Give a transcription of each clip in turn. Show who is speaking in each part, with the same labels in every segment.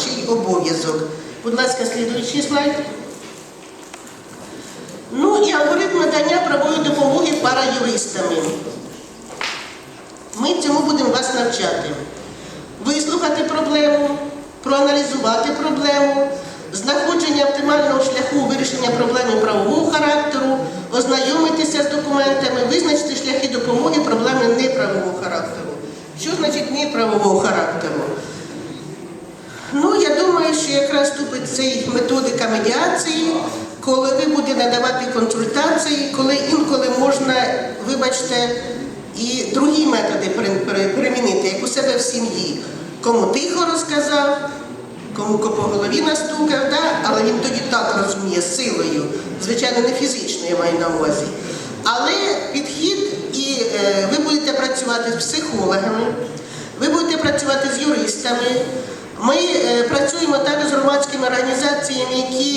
Speaker 1: ще й обов'язок. Будь ласка, слідуючий слайд. Ну і алгоритм надання правової допомоги параюристами. Ми цьому будемо вас навчати. Вислухати проблему, проаналізувати проблему, знаходження оптимального шляху вирішення проблеми правового характеру, ознайомитися з документами, визначити шляхи допомоги проблеми неправового характеру. Що значить неправового характеру? Ну, я думаю, що якраз вступить цей методика медіації, коли ви будете надавати консультації, коли інколи можна, вибачте, і другі методи при- при- примінити, як у себе в сім'ї. Кому тихо розказав, кому по голові настукав, да? але він тоді так розуміє силою, звичайно, не фізично, я маю на увазі. Але підхід, і е, ви будете працювати з психологами, ви будете працювати з юристами. Ми е, працюємо також з громадськими організаціями, які,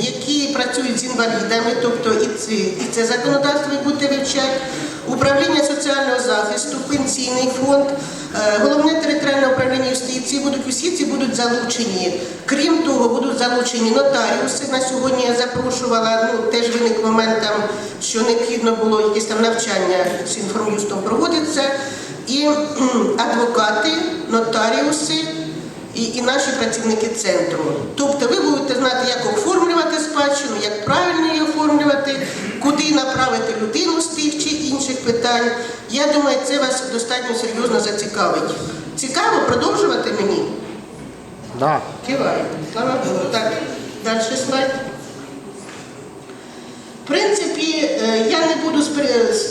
Speaker 1: які працюють з інвалідами, тобто і це, і це законодавство будете вивчати, управління соціального захисту, пенсійний фонд, е, головне територіальне управління юстиції будуть усі ці будуть залучені. Крім того, будуть залучені нотаріуси. На сьогодні я запрошувала, ну теж виник момент там, що необхідно було якесь там навчання з інформюстом проводиться. І адвокати, нотаріуси і, і наші працівники центру. Тобто ви будете знати, як оформлювати спадщину, як правильно її оформлювати, куди направити людину з тих чи інших питань. Я думаю, це вас достатньо серйозно зацікавить. Цікаво продовжувати мені?
Speaker 2: Да.
Speaker 1: Киваю. Слава Богу. Так, далі слайд. В принципі, е, я не буду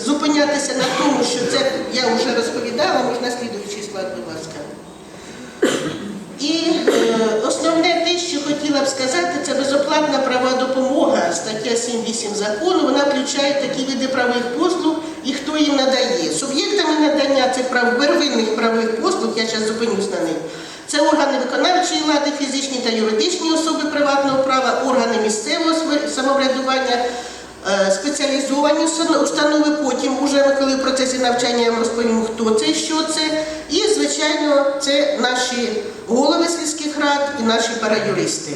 Speaker 1: зупинятися на тому, що це я вже розповідала, можна слідуючий слайд, будь ласка. І е, основне те, що хотіла б сказати, це безоплатна права допомога, стаття 7.8 закону. Вона включає такі види правових послуг і хто їм надає. Суб'єктами надання цих прав первинних правових послуг, я зараз зупинюсь на них. Це органи виконавчої влади, фізичні та юридичні особи приватного права, органи місцевого самоврядування, е, спеціалізовані установи. Потім, уже коли в процесі навчання я вам розповім, хто це, що це. І, звичайно, це наші голови сільських рад і наші параюристи.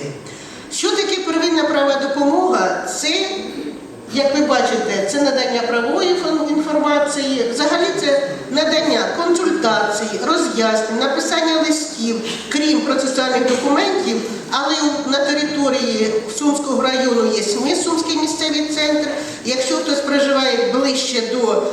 Speaker 1: Що таке первинна права допомога? Це як ви бачите, це надання правової інформації, взагалі це надання консультацій, роз'яснень, написання листів, крім процесуальних документів, але на території Сумського району є ми, Сумський місцевий центр. Якщо хтось проживає ближче до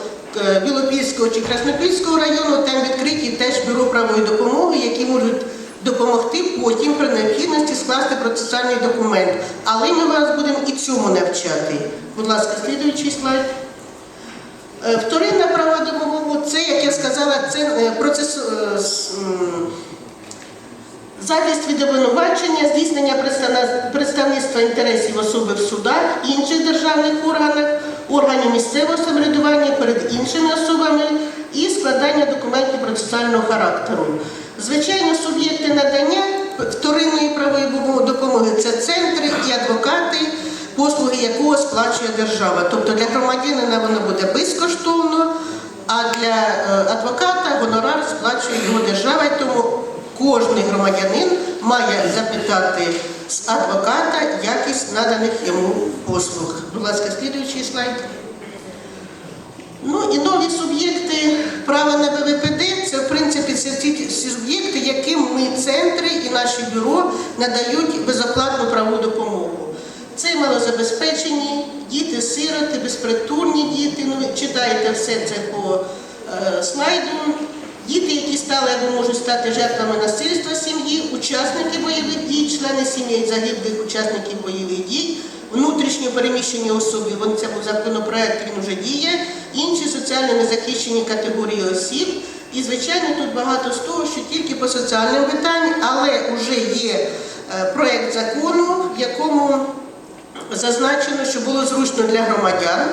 Speaker 1: Білопільського чи Краснопільського району, там відкриті теж бюро правової допомоги, які можуть допомогти потім при необхідності скласти процесуальний документ. Але ми вас будемо і цьому навчати. Будь ласка, слідуючий слайд. Е, Вторинна права допомога це, як я сказала, це е, процес е, захист від обвинувачення, здійснення представництва інтересів особи в судах, інших державних органах, органів місцевого самоврядування перед іншими особами і складання документів процесуального характеру. Звичайно, суб'єкти надання вторинної правової допомоги це центри і адвокати, послуги якого сплачує держава. Тобто для громадянина воно буде безкоштовно, а для е, адвоката гонорар сплачує його держава. Тому кожен громадянин має запитати з адвоката якість наданих йому послуг. Будь ласка, слідуючий слайд. Ну і нові суб'єкти права на БВПД це в принципі це ті суб'єкти, яким ми центри і наші бюро надають безоплатну правову допомогу. Це малозабезпечені діти, сироти, безпритульні діти. Ну, ви читаєте все це по е, слайду. Діти, які стали або можуть стати жертвами насильства сім'ї, учасники бойових дій, члени сім'ї загиблих учасників бойових дій, внутрішньо переміщені особи, це був законопроект, він вже діє, інші соціально незахищені категорії осіб. І, звичайно, тут багато з того, що тільки по соціальним питанням, але вже є е, проект закону, в якому зазначено, що було зручно для громадян.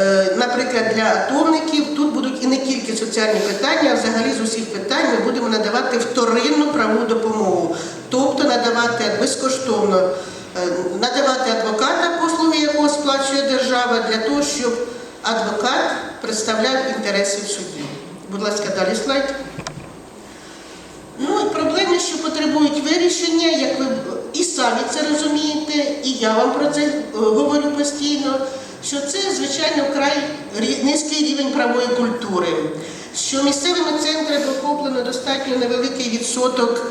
Speaker 1: Е, Наприклад, для атомників тут будуть і не тільки соціальні питання, а взагалі з усіх питань ми будемо надавати вторинну правову допомогу, тобто надавати безкоштовно, е, надавати адвоката, послуги якого сплачує держава, для того, щоб адвокат представляв інтереси в суді. Будь ласка, далі слайд. Ну, проблеми, що потребують вирішення, як ви і самі це розумієте, і я вам про це е, говорю постійно, що це, звичайно, вкрай рі- низький рівень правової культури, що місцевими центрами охоплено достатньо невеликий відсоток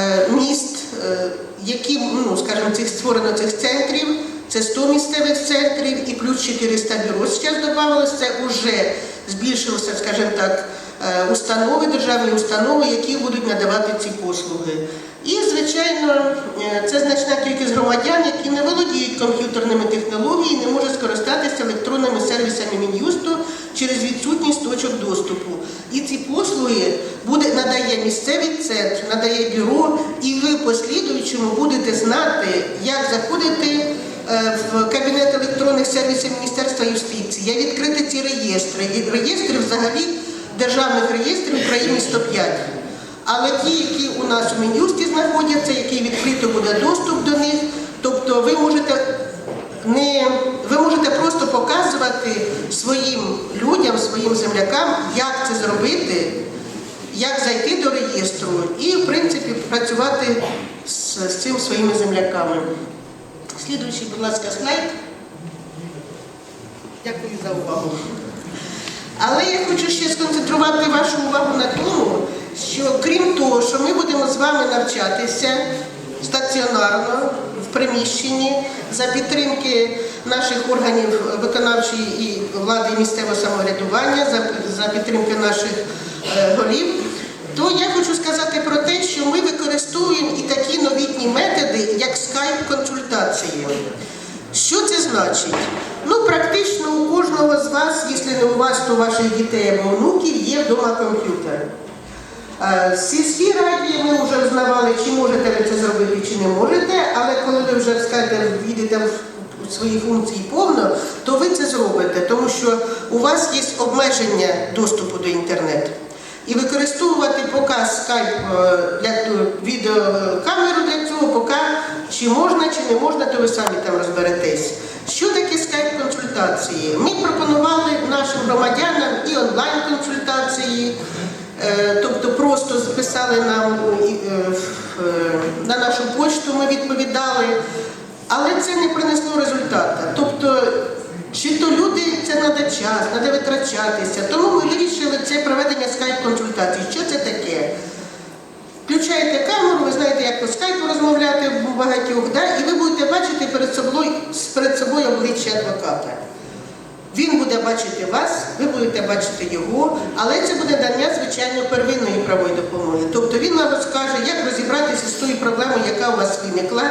Speaker 1: е, міст, е, які, ну, скажімо, цих створено цих центрів. Це 100 місцевих центрів і плюс 400 бюро. Зараз додавалося, це вже збільшилося, скажімо так, е, установи, державні установи, які будуть надавати ці послуги. І, звичайно, е, це значна кількість громадян, які не володіють комп'ютерними технологіями, не можуть скористатися електронними сервісами Мін'юсту через відсутність точок доступу. І ці послуги буде, надає місцевий центр, надає бюро, і ви послідуючому будете знати, як заходити е, в кабінет електронних сервісів Міністерства юстиції. Я відкрити ці реєстри. Реєстри взагалі державних реєстрів в Україні 105. Але ті, які у нас у Мін'юсті знаходяться, які відкрито буде доступ до них, тобто ви можете не ви можете просто показувати своїм людям, своїм землякам, як це зробити, як зайти до реєстру і, в принципі, працювати з, з цим своїми земляками. Слідуючий, будь ласка, слайд. Дякую за увагу. Але я хочу ще сконцентрувати вашу увагу на тому, що крім того, що ми будемо з вами навчатися стаціонарно в приміщенні за підтримки наших органів виконавчої і влади місцевого самоврядування, за, підтримки наших е, голів, то я хочу сказати про те, що ми використовуємо і такі новітні методи, як скайп-консультації. Що це значить? Ну, практично у кожного з вас, якщо не у вас, то у ваших дітей або онуків є вдома комп'ютер. Е, В сільській раді ми вже узнавали, чи можете ви це зробити, чи не можете, але коли ви вже скажете, війдете в свої функції повно, то ви це зробите, тому що у вас є обмеження доступу до інтернету. І використовувати поки скайп е, е, відеокамеру для цього, поки чи можна, чи не можна, то ви самі там розберетесь. Що таке скайп-консультації? Ми пропонували нашим громадянам і онлайн-консультації, е, тобто просто записали нам е, в- е, на нашу почту, ми відповідали, але це не принесло результату. Тобто, чи то люди це треба час, треба витрачатися. Тому ми вирішили це проведення скайп-консультацій. Що це таке? Включаєте камеру, ви знаєте, як по скайпу розмовляти у багатьох, да? і ви будете бачити перед собою, перед собою обличчя адвоката. Він буде бачити вас, ви будете бачити його, але це буде дання, звичайно, первинної правої допомоги. Тобто він вам розкаже, як розібратися з тою проблемою, яка у вас виникла.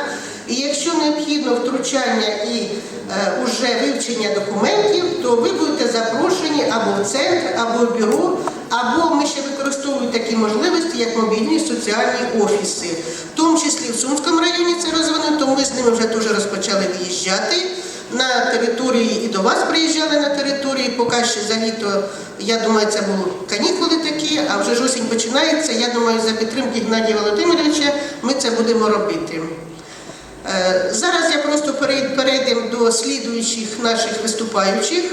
Speaker 1: І якщо необхідно втручання і е, уже вивчення документів, то ви будете запрошені або в центр, або в бюро, або ми ще використовуємо такі можливості, як мобільні соціальні офіси. В тому числі в Сумському районі це розвинено, ми з ними вже дуже розпочали виїжджати на території і до вас приїжджали на території, поки ще за літо, я думаю, це були канікули такі, а вже ж осінь починається. Я думаю, за підтримки Геннадія Володимировича ми це будемо робити. Е, Зараз я просто перейдемо до слідуючих наших виступаючих.